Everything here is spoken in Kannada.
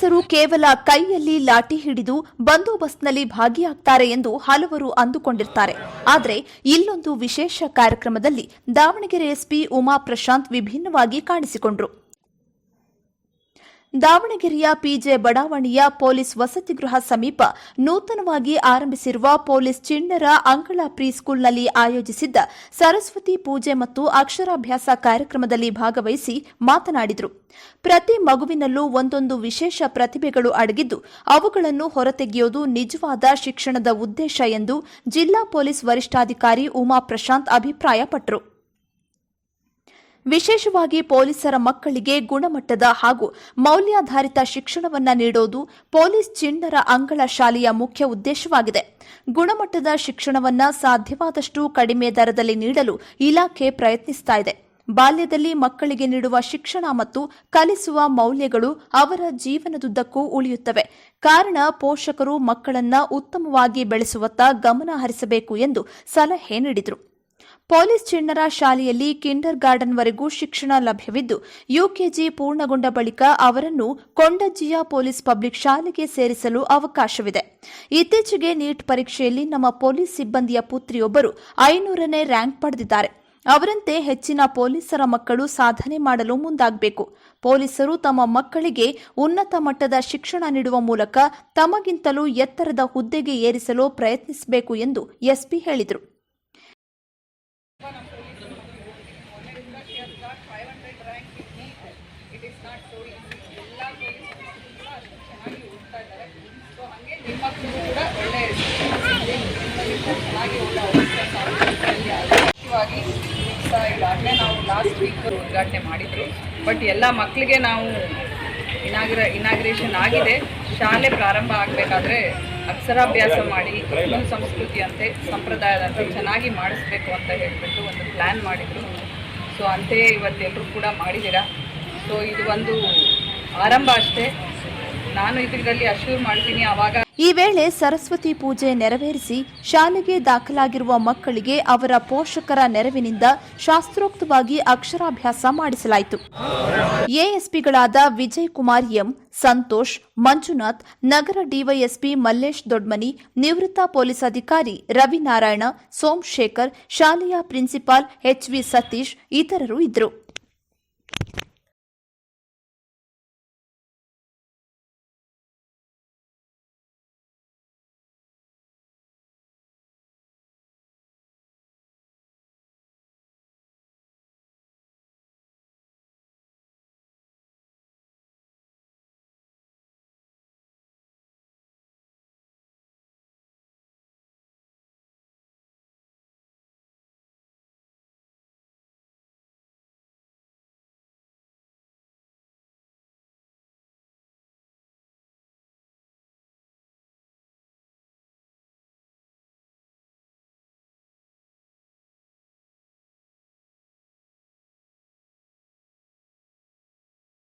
ಪೊಲೀಸರು ಕೇವಲ ಕೈಯಲ್ಲಿ ಲಾಠಿ ಹಿಡಿದು ಬಂದೋಬಸ್ತ್ನಲ್ಲಿ ಭಾಗಿಯಾಗ್ತಾರೆ ಎಂದು ಹಲವರು ಅಂದುಕೊಂಡಿರ್ತಾರೆ. ಆದರೆ ಇಲ್ಲೊಂದು ವಿಶೇಷ ಕಾರ್ಯಕ್ರಮದಲ್ಲಿ ದಾವಣಗೆರೆ ಎಸ್ಪಿ ಉಮಾ ಪ್ರಶಾಂತ್ ವಿಭಿನ್ನವಾಗಿ ಕಾಣಿಸಿಕೊಂಡರು. ದಾವಣಗೆರೆಯ ಪಿಜೆ ಬಡಾವಣೆಯ ಪೊಲೀಸ್ ವಸತಿ ಗೃಹ ಸಮೀಪ ನೂತನವಾಗಿ ಆರಂಭಿಸಿರುವ ಪೊಲೀಸ್ ಚಿಣ್ಣರ ಅಂಗಳ ಪ್ರೀಸ್ಕೂಲ್ನಲ್ಲಿ ಆಯೋಜಿಸಿದ್ದ ಸರಸ್ವತಿ ಪೂಜೆ ಮತ್ತು ಅಕ್ಷರಾಭ್ಯಾಸ ಕಾರ್ಯಕ್ರಮದಲ್ಲಿ ಭಾಗವಹಿಸಿ ಮಾತನಾಡಿದರು. ಪ್ರತಿ ಮಗುವಿನಲ್ಲೂ ಒಂದೊಂದು ವಿಶೇಷ ಪ್ರತಿಭೆಗಳು ಅಡಗಿದ್ದು, ಅವುಗಳನ್ನು ಹೊರತೆಗೆಯುವುದು ನಿಜವಾದ ಶಿಕ್ಷಣದ ಉದ್ದೇಶ ಎಂದು ಜಿಲ್ಲಾ ಪೊಲೀಸ್ ವರಿಷ್ಠಾಧಿಕಾರಿ ಉಮಾ ಪ್ರಶಾಂತ್ ಅಭಿಪ್ರಾಯಪಟ್ಟರು. ವಿಶೇಷವಾಗಿ ಪೊಲೀಸರ ಮಕ್ಕಳಿಗೆ ಗುಣಮಟ್ಟದ ಹಾಗೂ ಮೌಲ್ಯಾಧಾರಿತ ಶಿಕ್ಷಣವನ್ನು ನೀಡೋದು ಪೊಲೀಸ್ ಚಿಣ್ಣರ ಅಂಗಳ ಶಾಲೆಯ ಮುಖ್ಯ ಉದ್ದೇಶವಾಗಿದೆ. ಗುಣಮಟ್ಟದ ಶಿಕ್ಷಣವನ್ನು ಸಾಧ್ಯವಾದಷ್ಟು ಕಡಿಮೆ ದರದಲ್ಲಿ ನೀಡಲು ಇಲಾಖೆ ಪ್ರಯತ್ನಿಸ್ತಾ ಇದೆ. ಬಾಲ್ಯದಲ್ಲಿ ಮಕ್ಕಳಿಗೆ ನೀಡುವ ಶಿಕ್ಷಣ ಮತ್ತು ಕಲಿಸುವ ಮೌಲ್ಯಗಳು ಅವರ ಜೀವನದುದ್ದಕ್ಕೂ ಉಳಿಯುತ್ತವೆ. ಕಾರಣ ಪೋಷಕರು ಮಕ್ಕಳನ್ನ ಉತ್ತಮವಾಗಿ ಬೆಳೆಸುವತ್ತ ಗಮನ ಹರಿಸಬೇಕು ಎಂದು ಸಲಹೆ ನೀಡಿದರು. ಪೊಲೀಸ್ ಚಿಣ್ಣರ ಶಾಲೆಯಲ್ಲಿ ಕಿಂಡರ್ ಗಾರ್ಡನ್ವರೆಗೂ ಶಿಕ್ಷಣ ಲಭ್ಯವಿದ್ದು, ಯುಕೆಜಿ ಪೂರ್ಣಗೊಂಡ ಬಳಿಕ ಅವರನ್ನು ಕೊಂಡಜ್ಜಿಯ ಪೊಲೀಸ್ ಪಬ್ಲಿಕ್ ಶಾಲೆಗೆ ಸೇರಿಸಲು ಅವಕಾಶವಿದೆ. ಇತ್ತೀಚೆಗೆ ನೀಟ್ ಪರೀಕ್ಷೆಯಲ್ಲಿ ನಮ್ಮ ಪೊಲೀಸ್ ಸಿಬ್ಬಂದಿಯ ಪುತ್ರಿಯೊಬ್ಬರು ಐನೂರನೇ ರ್ಯಾಂಕ್ ಪಡೆದಿದ್ದಾರೆ. ಅವರಂತೆ ಹೆಚ್ಚಿನ ಪೊಲೀಸರ ಮಕ್ಕಳು ಸಾಧನೆ ಮಾಡಲು ಮುಂದಾಗಬೇಕು. ಪೊಲೀಸರು ತಮ್ಮ ಮಕ್ಕಳಿಗೆ ಉನ್ನತ ಮಟ್ಟದ ಶಿಕ್ಷಣ ನೀಡುವ ಮೂಲಕ ತಮಗಿಂತಲೂ ಎತ್ತರದ ಹುದ್ದೆಗೆ ಏರಿಸಲು ಪ್ರಯತ್ನಿಸಬೇಕು ಎಂದು ಎಸ್ಪಿ ಹೇಳಿದರು. It is not so easy ಎಲ್ಲ ಪೊಲೀಸ್ ಕೂಡ ಅಷ್ಟು ಚೆನ್ನಾಗಿ ಓದ್ತಾ ಇದ್ದಾರೆ ಸೊ ಹಾಗೆ ನಿಮ್ಮ ಕೂಡ ಒಳ್ಳೆ ನಿಮ್ಮಲ್ಲಿಂದ ಚೆನ್ನಾಗಿ ಒಳ್ಳೆ ಮುಖ್ಯವಾಗಿ ಈಗ ಈಗಾಗಲೇ ನಾವು ಲಾಸ್ಟ್ ವೀಕ್ ಉದ್ಘಾಟನೆ ಮಾಡಿದ್ರು ಬಟ್ ಎಲ್ಲ ಮಕ್ಕಳಿಗೆ ನಾವು ಇನಾಗ್ರ ಇನಾಗ್ರೇಷನ್ ಆಗಿದೆ. ಶಾಲೆ ಪ್ರಾರಂಭ ಆಗಬೇಕಾದ್ರೆ ಅಕ್ಷರಾಭ್ಯಾಸ ಮಾಡಿ, ಹಿಂದೂ ಸಂಸ್ಕೃತಿಯಂತೆ, ಸಂಪ್ರದಾಯದಂತೆ ಚೆನ್ನಾಗಿ ಮಾಡಿಸ್ಬೇಕು ಅಂತ ಹೇಳಿಬಿಟ್ಟು ಒಂದು ಪ್ಲ್ಯಾನ್ ಮಾಡಿದರು. ಸೊ ಅಂತೆಯೇ ಇವತ್ತೆಲ್ಲರೂ ಕೂಡ ಮಾಡಿದ್ದೀರಾ? ಸೊ ಇದು ಒಂದು ಆರಂಭ ಅಷ್ಟೇ. ನಾನು ಇದರಲ್ಲಿ ಅಶ್ಯೂರ್ ಮಾಡ್ತೀನಿ, ಅವಾಗ ಈ ವೇಳೆ ಸರಸ್ವತಿ ಪೂಜೆ ನೆರವೇರಿಸಿ ಶಾಲೆಗೆ ದಾಖಲಾಗಿರುವ ಮಕ್ಕಳಿಗೆ ಅವರ ಪೋಷಕರ ನೆರವಿನಿಂದ ಶಾಸ್ತ್ರೋಕ್ತವಾಗಿ ಅಕ್ಷರಾಭ್ಯಾಸ ಮಾಡಿಸಲಾಯಿತು. ಎಎಸ್ಪಿಗಳಾದ ವಿಜಯ್ ಕುಮಾರ್ ಎಂ, ಸಂತೋಷ್, ಮಂಜುನಾಥ್, ನಗರ ಡಿವೈಎಸ್ಪಿ ಮಲ್ಲೇಶ್ ದೊಡ್ಮನಿ, ನಿವೃತ್ತ ಪೊಲೀಸ್ ಅಧಿಕಾರಿ ರವಿನಾರಾಯಣ, ಸೋಮಶೇಖರ್, ಶಾಲೆಯ ಪ್ರಿನ್ಸಿಪಾಲ್ ಎಚ್ವಿ ಸತೀಶ್ ಇತರರು ಇದ್ದರು.